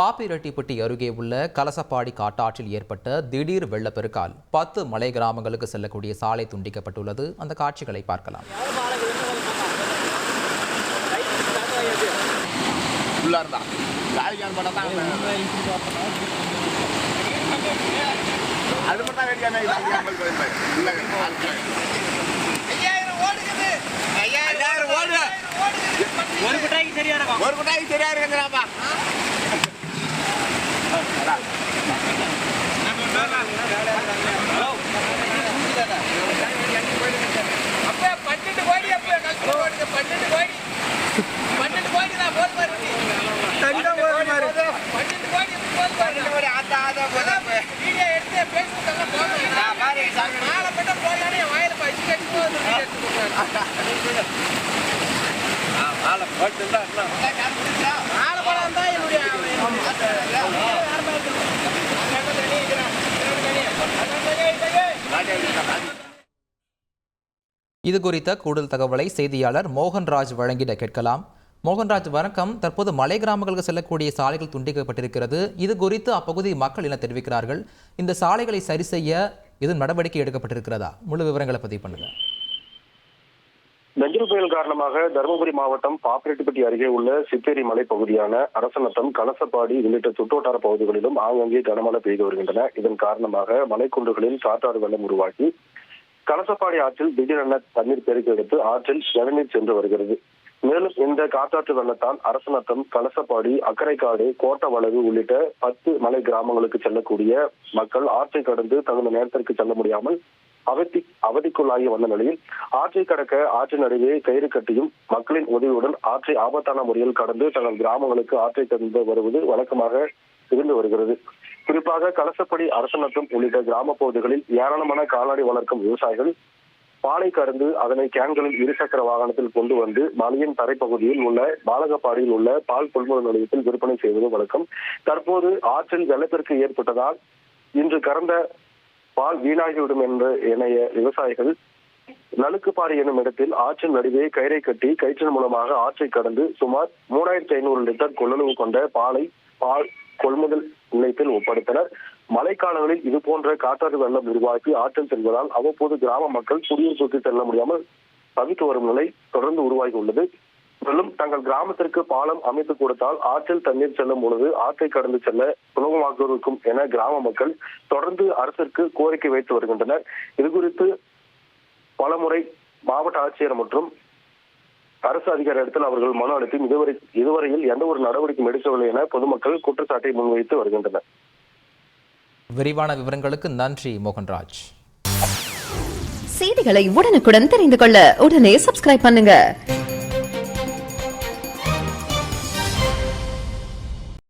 பாப்பிரெட்டிப்பட்டி அருகே உள்ள கலசப்பாடி காட்டாற்றில் ஏற்பட்ட திடீர் வெள்ளப்பெருக்கால் பத்து மலை கிராமங்களுக்கு செல்லக்கூடிய சாலை துண்டிக்கப்பட்டுள்ளது. அந்த காட்சிகளை பார்க்கலாம். அது மட்டும் ஐயாயிரம் ஓடுது. ஒரு குட்டாய்க்கு சரியா இருக்கும். ஒரு குட்டாய்க்கு சரியா இருக்குங்கிறாப்பா. இது குறித்த கூடுதல் தகவலை செய்தியாளர் மோகன்ராஜ் வழங்கிட கேட்கலாம். மோகன்ராஜ் வணக்கம். தற்போது மலை கிராமங்களுக்கு செல்லக்கூடிய சாலைகள் துண்டிக்கப்பட்டிருக்கிறது. இது குறித்து அப்பகுதி மக்கள் என தெரிவிக்கிறார்கள்? இந்த சாலைகளை சரி செய்ய எதுவும் நடவடிக்கை எடுக்கப்பட்டிருக்கிறதா? முழு விவரங்களை பதிவு பண்ணுங்கள் கஜினி புயல் காரணமாக தருமபுரி மாவட்டம் பாப்பிரெட்டிப்பட்டி அருகே உள்ள சித்தேரி மலை பகுதியான அரசநத்தம் கலசப்பாடி உள்ளிட்ட சுற்றுவட்டார பகுதிகளிலும் ஆங்காங்கே கனமழை பெய்து வருகின்றன. இதன் காரணமாக மலைக்குன்றுகளில் காற்றாறு வெள்ளம் உருவாகி கலசப்பாடி ஆற்றில் திடீரென தண்ணீர் பெருக்கெடுத்து ஆற்றில் நிலநீர் சென்று வருகிறது. மேலும் இந்த காற்றாற்று வெள்ளத்தால் அரசநத்தம் கலசப்பாடி அக்கரைக்காடு கோட்டவளவு உள்ளிட்ட பத்து மலை கிராமங்களுக்கு செல்லக்கூடிய மக்கள் ஆற்றை கடந்து தகுந்த நேரத்திற்கு செல்ல முடியாமல் அவதி அவதிக்குள்ளாகி வந்த நிலையில் ஆற்றை கடக்க ஆற்றின் நடுவே கயிறு கட்டியும் மக்களின் உதவியுடன் ஆற்றை ஆபத்தான முறையில் கடந்து தங்கள் கிராமங்களுக்கு ஆற்றை கடந்து வருவது வழக்கமாக இருந்து வருகிறது. குறிப்பாக கலசப்படி அரசநத்தம் உள்ளிட்ட கிராம பகுதிகளில் ஏராளமான கால்நடை வளர்க்கும் விவசாயிகள் பாலை கறந்து அதனை கேன்களில் இருசக்கர வாகனத்தில் கொண்டு வந்து மலையின் தரைப்பகுதியில் உள்ள பாலகப்பாடியில் உள்ள பால் கொள்முதல் நிலையத்தில் விற்பனை செய்வது வழக்கம். தற்போது ஆற்றில் வெள்ளப்பெருக்கு ஏற்பட்டதால் இன்று கறந்த பால் வீணாகிவிடும் என்ற இணைய விவசாயிகள் நலுக்குப்பாறை எனும் இடத்தில் ஆற்றின் நடுவே கயிறை கட்டி கயிற்றின் மூலமாக ஆற்றை கடந்து சுமார் மூணாயிரத்தி ஐநூறு லிட்டர் கொள்ளளவு கொண்ட பாலை பால் கொள்முதல் நிலையத்தில் ஒப்படைத்தனர். மழைக்காலங்களில் இது போன்ற காற்றாறு வெள்ளம் உருவாக்கி ஆற்றில் செல்வதால் அவ்வப்போது கிராம மக்கள் குடியிருப்புக்கு செல்ல முடியாமல் தவித்து வரும் நிலை தொடர்ந்து உருவாகி உள்ளது. மேலும் தங்கள் கிராமத்திற்கு பாலம் அமைத்து கொடுத்தால் ஆற்றில் தண்ணீர் செல்லும் பொழுது ஆற்றை கடந்து செல்ல சுலபமாக இருக்கும் என கிராம மக்கள் தொடர்ந்து அரசிற்கு கோரிக்கை வைத்து வருகின்றனர். இது குறித்து பலமுறை மாவட்ட ஆட்சியர் மற்றும் அரசு அதிகாரி இடத்தில் அவர்கள் மனு அளித்தும் இதுவரை இதுவரையில் எந்த ஒரு நடவடிக்கையும் எடுக்கவில்லை என பொதுமக்கள் குற்றச்சாட்டை முன்வைத்து வருகின்றனர். விரிவான விவரங்களுக்கு நன்றி மோகன்ராஜ். செய்திகளை உடனுக்குடன் தெரிந்து கொள்ள உடனே சப்ஸ்கிரைப் பண்ணுங்க.